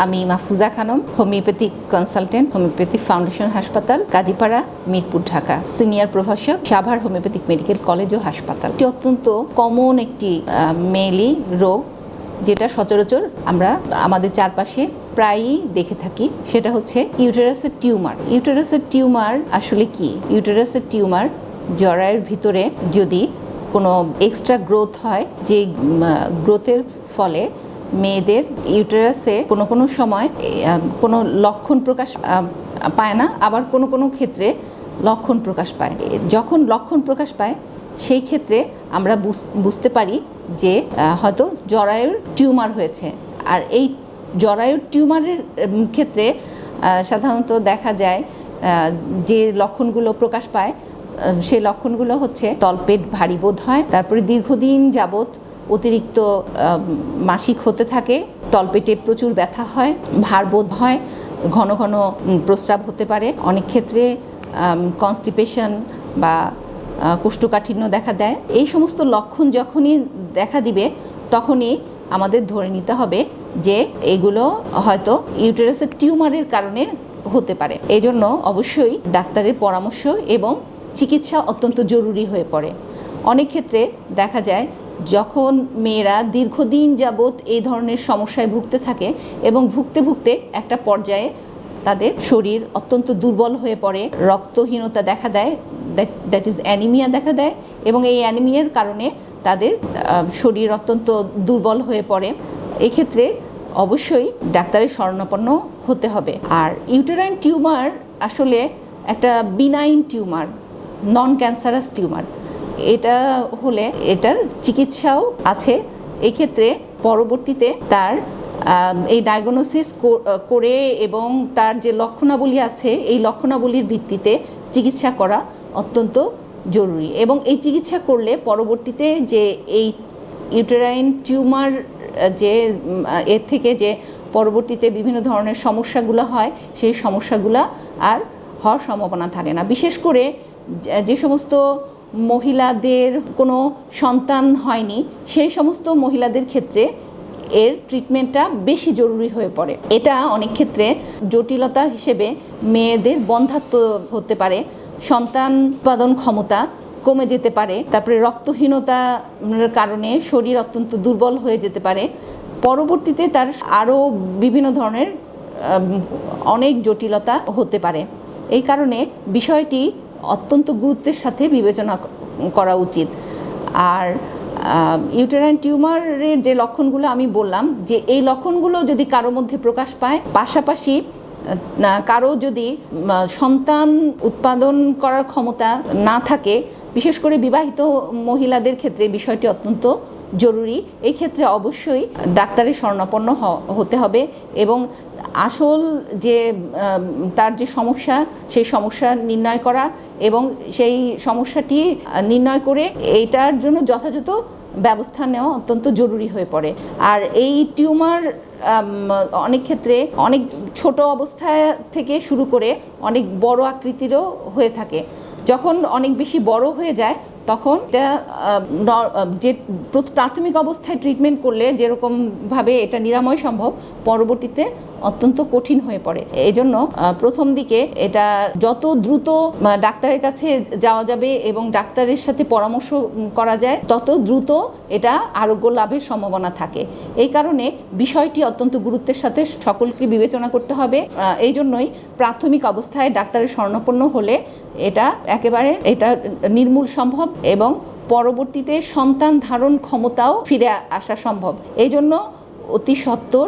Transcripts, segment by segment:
আমি Mahfuza Khanam homeopathic consultant homeopathic foundation হাসপাতাল, Kazipara, Mirpur, Dhaka. Senior প্রভাষক, সাভার হোমিওপ্যাথিক মেডিকেল কলেজ ও হাসপাতাল। এটি অত্যন্ত কমন একটি মেলি রোগ, যেটা সচরাচর আমরা আমাদের চারপাশে প্রায়ই দেখে থাকি। সেটা হচ্ছে ইউটেরাসের টিউমার। ইউটেরাসের টিউমার আসলে কি? ইউটেরাসের টিউমার জরায়ের ভিতরে যদি কোনো এক্সট্রা গ্রোথ হয়, যে গ্রোথের ফলে মেয়েদের ইউটেরাসে কোনো কোনো সময় কোনো লক্ষণ প্রকাশ পায় না, আবার কোনো কোনো ক্ষেত্রে লক্ষণ প্রকাশ পায়। যখন লক্ষণ প্রকাশ পায়, সেই ক্ষেত্রে আমরা বুঝ- বুঝতে পারি যে হয়তো জরায়ুর টিউমার হয়েছে। আর এই জরায়ুর টিউমারের ক্ষেত্রে সাধারণত দেখা যায় যে লক্ষণগুলো প্রকাশ পায় সেই লক্ষণগুলো হচ্ছে তলপেট ভারী বোধ হয়, তারপরে দীর্ঘদিন যাবত অতিরিক্ত মাসিক হতে থাকে, তলপেটে প্রচুর ব্যথা হয়, ভারবোধ হয়, ঘন ঘন প্রস্রাব হতে পারে। অনেক ক্ষেত্রে কনস্টিপেশন বা কোষ্ঠকাঠিন্য দেখা দেয়। এই সমস্ত লক্ষণ যখনই দেখা দিবে, তখনই আমাদের ধরে নিতে হবে যে, এগুলো হয়তো ইউটেরাসের টিউমারের কারণে হতে পারে। এই জন্য অবশ্যই ডাক্তারের পরামর্শ এবং চিকিৎসা অত্যন্ত জরুরি হয়ে পড়ে। অনেক ক্ষেত্রে দেখা যায় যখন মেয়েরা দীর্ঘদিন যাবৎ এই ধরনের সমস্যায় ভুগতে থাকে এবং ভুগতে ভুগতে একটা পর্যায়ে তাদের শরীর অত্যন্ত দুর্বল হয়ে পড়ে, রক্তহীনতা দেখা দেয় দ্যাট ইজ অ্যানিমিয়া দেখা দেয় এবং এই অ্যানিমিয়ার কারণে তাদের শরীর অত্যন্ত দুর্বল হয়ে পড়ে। এক্ষেত্রে অবশ্যই ডাক্তারের শরণাপন্ন হতে হবে। আর ইউটেরাইন টিউমার আসলে একটা benign tumour non cancerous tumour এটা হলে এটার চিকিৎসাও আছে। এই ক্ষেত্রে পরবর্তীতে তার এই ডায়াগনোসিস করে এবং তার যে লক্ষণাবলী আছে, এই লক্ষণাবলীর ভিত্তিতে চিকিৎসা করা অত্যন্ত জরুরি। এবং এই চিকিৎসা করলে পরবর্তীতে যে এই ইউটেরাইন টিউমার যে এর থেকে যে পরবর্তীতে বিভিন্ন ধরনের সমস্যাগুলো হয়, সেই সমস্যাগুলো আর হওয়ার সম্ভাবনা থাকে না। বিশেষ করে যে সমস্ত মহিলাদের কোনো সন্তান হয়নি, সেই সমস্ত মহিলাদের ক্ষেত্রে এর ট্রিটমেন্টটা বেশি জরুরি হয়ে পড়ে। এটা অনেক ক্ষেত্রে জটিলতা হিসেবে মেয়েদের বন্ধাত্ব হতে পারে, সন্তান উৎপাদন ক্ষমতা কমে যেতে পারে, তারপরে রক্তহীনতার কারণে শরীর অত্যন্ত দুর্বল হয়ে যেতে পারে। পরবর্তীতে তার আরও বিভিন্ন ধরনের অনেক জটিলতা হতে পারে। এই কারণে বিষয়টি অত্যন্ত গুরুত্বের সাথে বিবেচনা করা উচিত। আর ইউটেরাইন টিউমারের যে লক্ষণগুলো আমি বললাম, যে এই লক্ষণগুলো যদি কারও মধ্যে প্রকাশ পায়, পাশাপাশি কারও যদি সন্তান উৎপাদন করার ক্ষমতা না থাকে বিশেষ করে বিবাহিত মহিলাদের ক্ষেত্রে বিষয়টি অত্যন্ত জরুরি। এই ক্ষেত্রে অবশ্যই ডাক্তারের শরণাপন্ন হতে হবে এবং আসল যে তার যে সমস্যা, সেই সমস্যা নির্ণয় করা এবং সেই সমস্যাটি নির্ণয় করে এইটার জন্য যথাযথ ব্যবস্থা নেওয়া অত্যন্ত জরুরি হয়ে পড়ে। আর এই টিউমার অনেক ক্ষেত্রে অনেক ছোট অবস্থা থেকে শুরু করে অনেক বড় আকৃতিরও হয়ে থাকে। যখন অনেক বেশি বড় হয়ে যায়, তখন এটা যে প্রাথমিক অবস্থায় ট্রিটমেন্ট করলে যেরকমভাবে এটা নিরাময় সম্ভব, পরবর্তীতে অত্যন্ত কঠিন হয়ে পড়ে। এই জন্য প্রথম দিকে এটা যত দ্রুত ডাক্তারের কাছে যাওয়া যাবে এবং ডাক্তারের সাথে পরামর্শ করা যায়, তত দ্রুত এটা আরোগ্য লাভের সম্ভাবনা থাকে। এই কারণে বিষয়টি অত্যন্ত গুরুত্বের সাথে সকলকে বিবেচনা করতে হবে। এই জন্যই প্রাথমিক অবস্থায় ডাক্তারের স্বর্ণপন্ন হলে এটা একেবারে এটা নির্মূল সম্ভব এবং পরবর্তীতে সন্তান ধারণ ক্ষমতাও ফিরে আসা সম্ভব। এই জন্য অতি সত্বর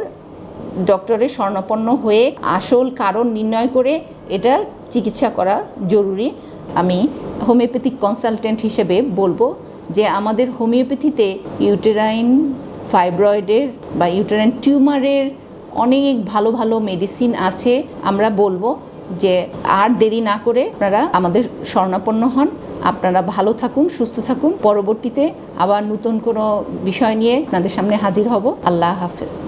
ডক্টরের শরণাপন্ন হয়ে আসল কারণ নির্ণয় করে এটার চিকিৎসা করা জরুরি। আমি হোমিওপ্যাথিক কনসালটেন্ট হিসেবে বলব যে আমাদের হোমিওপ্যাথিতে ইউটেরাইন ফাইব্রয়েডের বা ইউটেরাইন টিউমারের অনেক ভালো ভালো মেডিসিন আছে। আমরা বলব যে আর দেরি না করে আপনারা আমাদের স্বর্ণাপন্ন হন। আপনারা ভালো থাকুন, সুস্থ থাকুন। পরবর্তীতে আবার নতুন কোনো বিষয় নিয়ে আপনাদের সামনে হাজির হব। আল্লাহ হাফেজ।